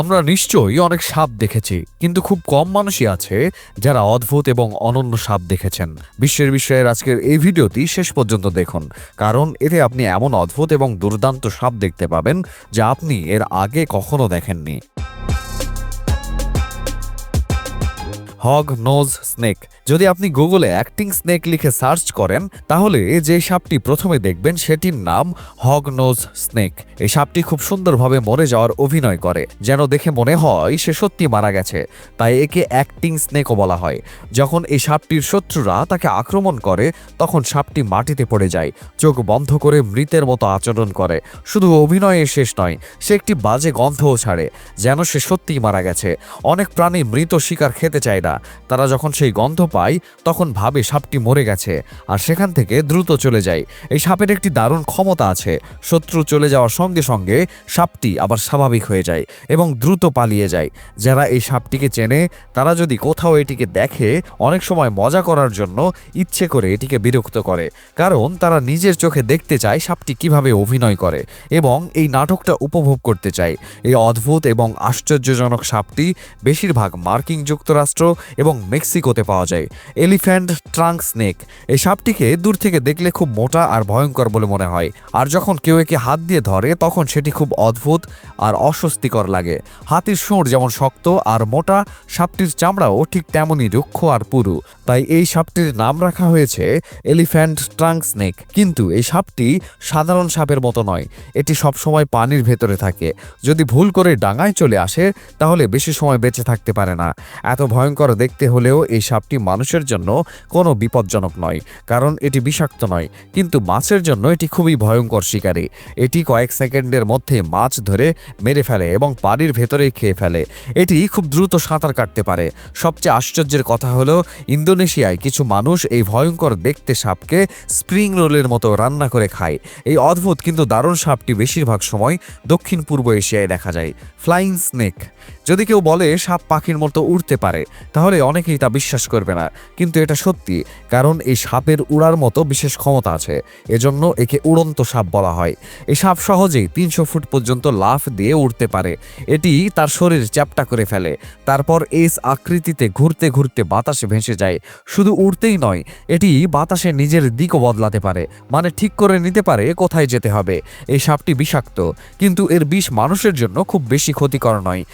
আমরা নিশ্চয়ই অনেক সাপ দেখেছি, কিন্তু খুব কম মানুষই আছে যারা অদ্ভুত এবং অনন্য সাপ দেখেছেন। বিশ্বের বিষয়ের আজকের এই ভিডিওটি শেষ পর্যন্ত দেখুন, কারণ এতে আপনি এমন অদ্ভুত এবং দুর্দান্ত সাপ দেখতে পাবেন যা আপনি এর আগে কখনো দেখেননি। Hog nose snake. যদি আপনি গুগলে অ্যাক্টিং স্নেক লিখে সার্চ করেন, তাহলে যে সাপটি প্রথমে দেখবেন, সেটির নাম হগ নোজ স্নেক। এই সাপটি খুব সুন্দরভাবে মরে যাওয়ার অভিনয় করে। যেন দেখে মনে হয় সে সত্যি মারা গেছে। তাই একে অ্যাক্টিং স্নেকও বলা হয়। যখন এই সাপটির শত্রুরা তাকে আক্রমণ করে, তখন সাপটি মাটিতে পড়ে যায়, চোখ বন্ধ করে মৃতের মতো আচরণ করে। শুধু অভিনয়ে শেষ নয়, সে একটি বাজে গন্ধও ছাড়ে, যেন সে সত্যিই মারা গেছে। অনেক প্রাণী মৃত শিকার খেতে চায় না। তারা যখন সেই গন্ধ পায়, তখন ভাবে সাপটি মরে গেছে আর সেখান থেকে দ্রুত চলে যায়। এই সাপের একটি দারুণ ক্ষমতা আছে। শত্রু চলে যাওয়ার সঙ্গে সঙ্গে সাপটি আবার স্বাভাবিক হয়ে যায় এবং দ্রুত পালিয়ে যায়। যারা এই সাপটিকে চেনে, তারা যদি কোথাও এটিকে দেখে, অনেক সময় মজা করার জন্য ইচ্ছে করে এটিকে বিরক্ত করে। কারণ তারা নিজের চোখে দেখতে চায় সাপটি কীভাবে অভিনয় করে এবং এই নাটকটা উপভোগ করতে চায়। এই অদ্ভুত এবং আশ্চর্যজনক সাপটি বেশিরভাগ মার্কিন যুক্তরাষ্ট্র এবং মেক্সিকোতে পাওয়া যায়। Elephant, trunk snake. এই সাপটিকে দূর থেকে দেখলে খুব মোটা আর ভয়ঙ্কর বলে মনে হয়। আর যখন কেউ একে হাত দিয়ে ধরে, তখন সেটি খুব অদ্ভুত আর অস্বস্তিকর লাগে। হাতির সুঁড় যেমন শক্ত আর মোটা, সাপটির চামড়াও ঠিক তেমনই রুক্ষ আর পুরু। তাই এই সাপটির নাম রাখা হয়েছে এলিফ্যান্ট, ট্রাঙ্ক স্নেক। কিন্তু এই সাপটি সাধারণ সাপের মতো নয়। এটি সবসময় পানির ভেতরে থাকে। যদি ভুল করে ডাঙায় চলে আসে, তাহলে বেশি সময় বেঁচে থাকতে পারে না। এত ভয়ঙ্কর দেখতে হলেও এই সাপটি মানুষের জন্য কোনো বিপজ্জনক নয়, কারণ এটি বিষাক্ত নয়। কিন্তু মাছের জন্য এটি খুবই ভয়ঙ্কর শিকারী। এটি কয়েক সেকেন্ডের মধ্যে মাছ ধরে মেরে ফেলে এবং পানির ভেতরেই খেয়ে ফেলে। এটি খুব দ্রুত সাঁতার কাটতে পারে। সবচেয়ে আশ্চর্যের কথা হলো, ইন্দোনেশিয়ায় কিছু মানুষ এই ভয়ঙ্কর দেখতে সাপকে স্প্রিং রোলের মতো রান্না করে খায়। এই অদ্ভুত কিন্তু দারুণ সাপটি বেশিরভাগ সময় দক্ষিণ পূর্ব এশিয়ায় দেখা যায়। Flying snake. যদি কেউ বলে সাপ পাখির মতো উড়তে পারে, তাহলে অনেকেই তা বিশ্বাস করবে না। কিন্তু এটা সত্যি, কারণ এই সাপের উড়ার মতো বিশেষ ক্ষমতা আছে। এজন্য একে উড়ন্ত সাপ বলা হয়। এই সাপ সহজেই তিনশো ফুট পর্যন্ত লাফ দিয়ে উড়তে পারে। এটি তার শরীর চ্যাপটা করে ফেলে। তারপর এস আকৃতিতে ঘুরতে ঘুরতে বাতাসে ভেসে যায়। শুধু উড়তেই নয়, এটি বাতাসে নিজের দিকও বদলাতে পারে। মানে ঠিক করে নিতে পারে কোথায় যেতে হবে। এই সাপটি বিষাক্ত, কিন্তু এর বিষ মানুষের জন্য খুব বেশি ক্ষতিকর নয়।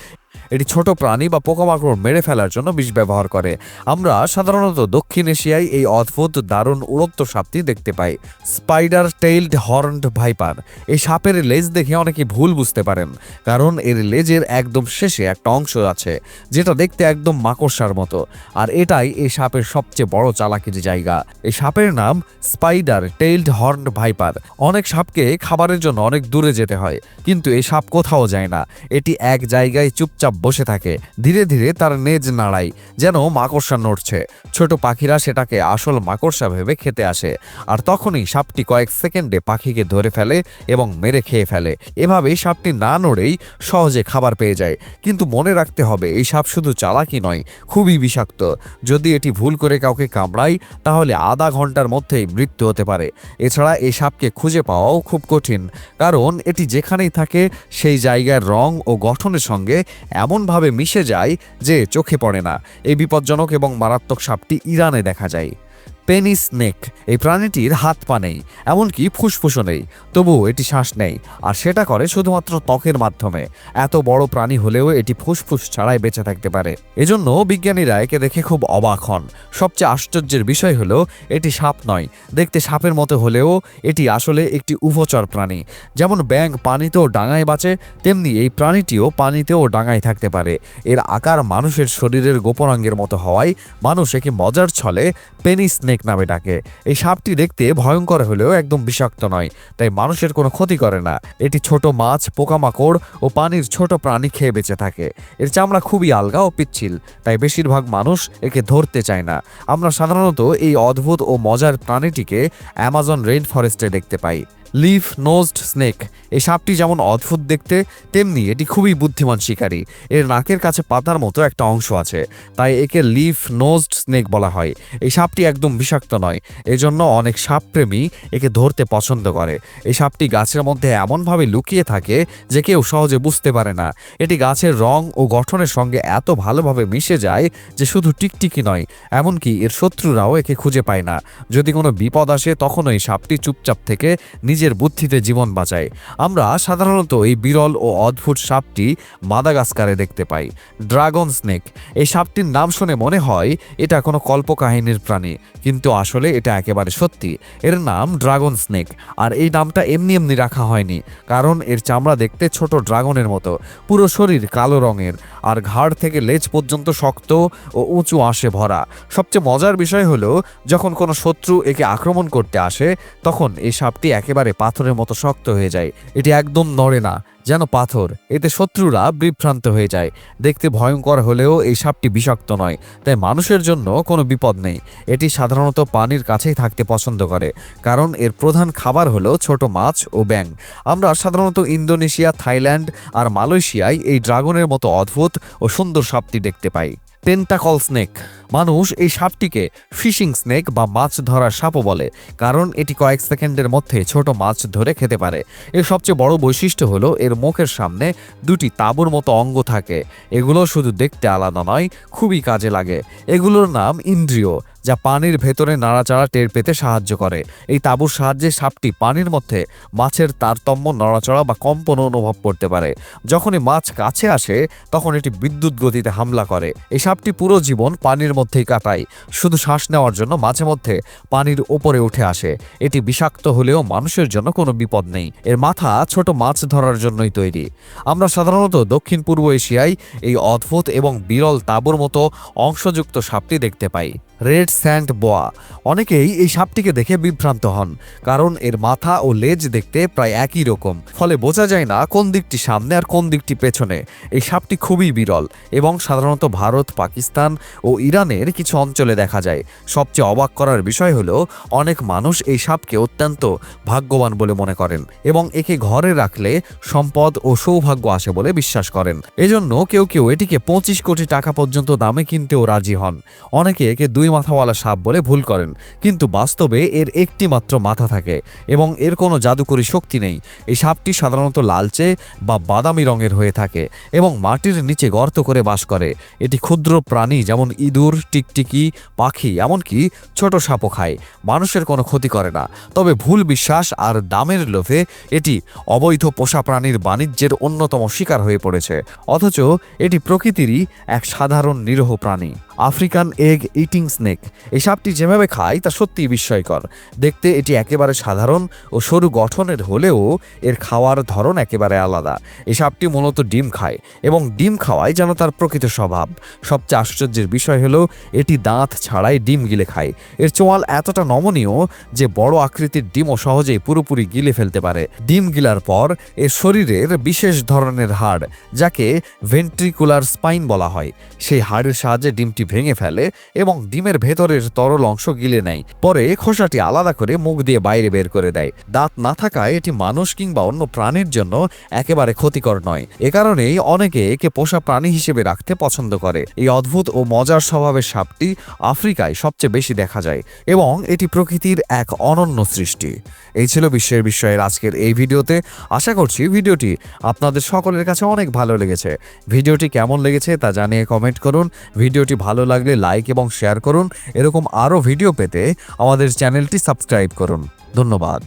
এটি ছোট প্রাণী বা পোকামাকড় মেরে ফেলার জন্য বিষ ব্যবহার করে। আমরা সাধারণত দক্ষিণ এশিয়ায় এই অদ্ভুত, দারুণ উড়ন্ত সাপটি দেখতে পাই। Spider tailed horned viper. এই সাপের লেজ দেখে অনেকে ভুল বুঝতে পারেন, কারণ এর লেজের একদম শেষে একটা অংশ আছে, যেটা দেখতে একদম মাকড়সার মতো। আর এটাই এই সাপের সবচেয়ে বড় চালাকির জায়গা। এই সাপের নাম স্পাইডার টেইলড হর্ন ভাইপার। অনেক সাপকে খাবারের জন্য অনেক দূরে যেতে হয়, কিন্তু এই সাপ কোথাও যায় না। এটি এক জায়গায় চুপচাপ বসে থাকে। ধীরে ধীরে তার নেজ নাড়ায়, যেন মাকড়সা নড়ছে। ছোট পাখিরা সেটাকে আসল মাকড়সা ভেবে খেতে আসে। আর তখনই সাপটি কয়েক সেকেন্ডে পাখিকে ধরে ফেলে এবং মেরে খেয়ে ফেলে। এভাবেই সাপটি না নড়েই সহজে খাবার পেয়ে যায়। কিন্তু মনে রাখতে হবে, এই সাপ শুধু চালাকি নয়, খুবই বিষাক্ত। যদি এটি ভুল করে কাউকে কামড়ায়, তাহলে আধা ঘণ্টার মধ্যেই মৃত্যু হতে পারে। এছাড়া এই সাপকে খুঁজে পাওয়াও খুব কঠিন। কারণ এটি যেখানেই থাকে, সেই জায়গার রং ও গঠনের সঙ্গে এমনভাবে মিশে যায় যে চোখে পড়ে না। এই বিপজ্জনক এবং মারাত্মক সাপটি ইরানে দেখা যায়। Penny snake. এই প্রাণীটির হাত পা নেই, এমনকি ফুসফুসও নেই, তবুও এটি শ্বাস নেই, আর সেটা করে শুধুমাত্র ত্বকের মাধ্যমে। এত বড় প্রাণী হলেও এটি ফুসফুস ছাড়াই বেঁচে থাকতে পারে। এজন্য বিজ্ঞানীরা একে দেখে খুব অবাক হন। সবচেয়ে আশ্চর্যের বিষয় হলো, এটি সাপ নয়। দেখতে সাপের মতো হলেও এটি আসলে একটি উভচর প্রাণী। যেমন ব্যাঙ পানিতেও ডাঙায় বাঁচে, তেমনি এই প্রাণীটিও পানিতেও ডাঙায় থাকতে পারে। এর আকার মানুষের শরীরের গোপনাঙ্গের মতো হওয়ায় মানুষ একে মজার ছলে পেনি স্নেক নামে ডাকে। এই সাপটি দেখতে ভয়ঙ্কর হলেও একদম বিষাক্ত নয়, তাই মানুষের কোনো ক্ষতি করে না। এটি ছোট মাছ, পোকামাকড় ও পানির ছোট প্রাণী খেয়ে বেঁচে থাকে। এর চামড়া খুবই আলগা ও পিচ্ছিল, তাই বেশিরভাগ মানুষ একে ধরতে চায় না। আমরা সাধারণত এই অদ্ভুত ও মজার প্রাণীটিকে অ্যামাজন রেইন ফরেস্টে দেখতে পাই। Leaf nosed snake. এই সাপটি যেমন অদ্ভুত দেখতে, তেমনি এটি খুবই বুদ্ধিমান শিকারী। এর নাকের কাছে পাতার মতো একটা অংশ আছে, তাই একে লিফ নোজড স্নেক বলা হয়। এই সাপটি একদম বিষাক্ত নয়, এজন্য অনেক সাপপ্রেমী একে ধরতে পছন্দ করে। এই সাপটি গাছের মধ্যে এমনভাবে লুকিয়ে থাকে যে কেউ সহজে বুঝতে পারে না। এটি গাছের রং ও গঠনের সঙ্গে এত ভালোভাবে মিশে যায় যে শুধু টিকটিকি নয়, এমনকি এর শত্রুরাও একে খুঁজে পায় না। যদি কোনো বিপদ আসে তখন এই সাপটি চুপচাপ থেকে নিজের বুদ্ধিতে জীবন বাঁচায়। আমরা সাধারণত এই বিরল ও অদ্ভুত সাপটি মাদাগাস্কারে দেখতে পাই। Dragon snake. এই সাপটির নাম শুনে মনে হয় এটা কোনো কল্পকাহিনীর প্রাণী, কিন্তু আসলে এটা একেবারে সত্যি। এর নাম ড্রাগন স্নেক। আর এই নামটা এমনি এমনি রাখা হয়নি, কারণ এর চামড়া দেখতে ছোট ড্রাগনের মতো। পুরো শরীর কালো রঙের, আর ঘাড় থেকে লেজ পর্যন্ত শক্ত ও উঁচু আঁশে ভরা। সবচেয়ে মজার বিষয় হলো, যখন কোনো শত্রু একে আক্রমণ করতে আসে, তখন এই সাপটি একেবারে পাথরের মতো শক্ত হয়ে যায়। এটি একদম নড়ে না। যেন পাথর। এতে শত্রুরা বিভ্রান্ত হয়ে যায়। দেখতে ভয়ঙ্কর হলেও এই সাপটি বিষাক্ত নয়। তাই মানুষের জন্য কোনো বিপদ নেই। এটি সাধারণত পানির কাছেই থাকতে পছন্দ করে। কারণ এর প্রধান খাবার হলো ছোট মাছ ও ব্যাং আমরা সাধারণত ইন্দোনেশিয়া, থাইল্যান্ড আর মালয়েশিয়ায় এই ড্রাগনের মতো অদ্ভুত ও সুন্দর সাপটি দেখতে পাই। Tentacle snake. মানুষ এই সাপটিকে ফিশিং স্নেক বা মাছ ধরার সাপও বলে, কারণ এটি কয়েক সেকেন্ডের মধ্যে ছোট মাছ ধরে খেতে পারে। এর সবচেয়ে বড় বৈশিষ্ট্য হলো এর মুখের সামনে দুটি তাঁবুর মতো অঙ্গ থাকে। এগুলো শুধু দেখতে আলাদা নয়, খুবই কাজে লাগে। এগুলোর নাম ইন্দ্রিয়, যা পানির ভেতরে নাড়াচাড়া টের পেতে সাহায্য করে। এই তাঁবুর সাহায্যে সাপটি পানির মধ্যে মাছের তারতম্য, নড়াচড়া বা কম্পন অনুভব করতে পারে। যখনই মাছ কাছে আসে, তখন এটি বিদ্যুৎ গতিতে হামলা করে। এই সাপটি পুরো জীবন পানির মধ্যেই কাটায়। শুধু শ্বাস নেওয়ার জন্য মাঝে মধ্যে পানির ওপরে উঠে আসে। এটি বিষাক্ত হলেও মানুষের জন্য কোনো বিপদ নেই। এর মাথা ছোট মাছ ধরার জন্যই তৈরি। আমরা সাধারণত দক্ষিণ পূর্ব এশিয়ায় এই অদ্ভুত এবং বিরল তাঁবুর মতো অংশযুক্ত সাপটি দেখতে পাই। Red sand বোয়া। অনেকেই এই সাপটিকে দেখে বিভ্রান্ত হন, কারণ এর মাথা ও লেজ দেখতে প্রায় একই রকম। ফলে বোঝা যায় না কোন দিকটি সামনে আর কোন দিকটি পেছনে। এই সাপটি খুবই বিরল এবং সাধারণত ভারত, পাকিস্তান ও ইরানের কিছু অঞ্চলে দেখা যায়। সবচেয়ে অবাক করার বিষয় হলো, অনেক মানুষ এই সাপকে অত্যন্ত ভাগ্যবান বলে মনে করেন এবং একে ঘরে রাখলে সম্পদ ও সৌভাগ্য আসে বলে বিশ্বাস করেন। এজন্য কেউ কেউ এটিকে পঁচিশ কোটি টাকা পর্যন্ত দামে কিনতেও রাজি হন। অনেকে একে দুই মাথাওয়ালা সাপ বলে ভুল করেন, কিন্তু বাস্তবে এর একটি মাত্র মাথা থাকে এবং এর কোনো জাদুকরী শক্তি নেই। এই সাপটি সাধারণত লালচে বা বাদামি রঙের হয়ে থাকে এবং মাটির নিচে গর্ত করে বাস করে। এটি ক্ষুদ্র প্রাণী যেমন ইঁদুর টিকটিকি, পাখি, এমনকি ছোট সাপও খায়। মানুষের কোনো ক্ষতি করে না। তবে ভুল বিশ্বাস আর দামের লোভে এটি অবৈধ পোষা প্রাণীর বাণিজ্যের অন্যতম শিকার হয়ে পড়েছে। অথচ এটি প্রকৃতিরই এক সাধারণ নিরহ প্রাণী। African egg eating snake. এই সাপটি যেভাবে খায়, তা সত্যিই বিস্ময়কর। দেখতে এটি একেবারে সাধারণ ও সরু গঠনের হলেও এর খাওয়ার ধরন একেবারে আলাদা। এই সাপটি মূলত ডিম খায় এবং ডিম খাওয়াই যেন তার প্রকৃত স্বভাব। সবচেয়ে আশ্চর্যের বিষয় হলো এটি দাঁত ছাড়াই ডিম গিলে খায়। এর চোয়াল এতটা নমনীয় যে বড় আকৃতির ডিমও সহজেই পুরোপুরি গিলে ফেলতে পারে। ডিম গিলার পর এর শরীরের বিশেষ ধরনের হাড়, যাকে ভেন্ট্রিকুলার স্পাইন বলা হয়। সেই হাড়ের সাহায্যে ডিমটি ভেঙে ফেলে এবং ডিমের ভেতরের তরল অংশ গিলে নেয়। পরে খোসাটি আলাদা করে মুখ দিয়ে বাইরে বের করে দেয়। দাঁত না থাকায় এটি মানুষ কিংবা অন্য প্রাণীর জন্য একেবারে ক্ষতিকর নয়। এ কারণেই অনেকে একে পোষা প্রাণী হিসেবে রাখতে পছন্দ করে। এই অদ্ভুত ও মজার স্বভাবের সাপটি আফ্রিকায় সবচেয়ে বেশি দেখা যায় এবং এটি প্রকৃতির এক অনন্য সৃষ্টি। এই ছিল বিশ্বের বিষয়ের আজকের এই ভিডিওতে। আশা করছি ভিডিওটি আপনাদের সকলের কাছে অনেক ভালো লেগেছে। ভিডিওটি কেমন লেগেছে তা জানিয়ে কমেন্ট করুন। ভিডিওটি ভালো লাগলে লাইক এবং শেয়ার করুন। এরকম আরও ভিডিও পেতে আমাদের চ্যানেলটি সাবস্ক্রাইব করুন। ধন্যবাদ।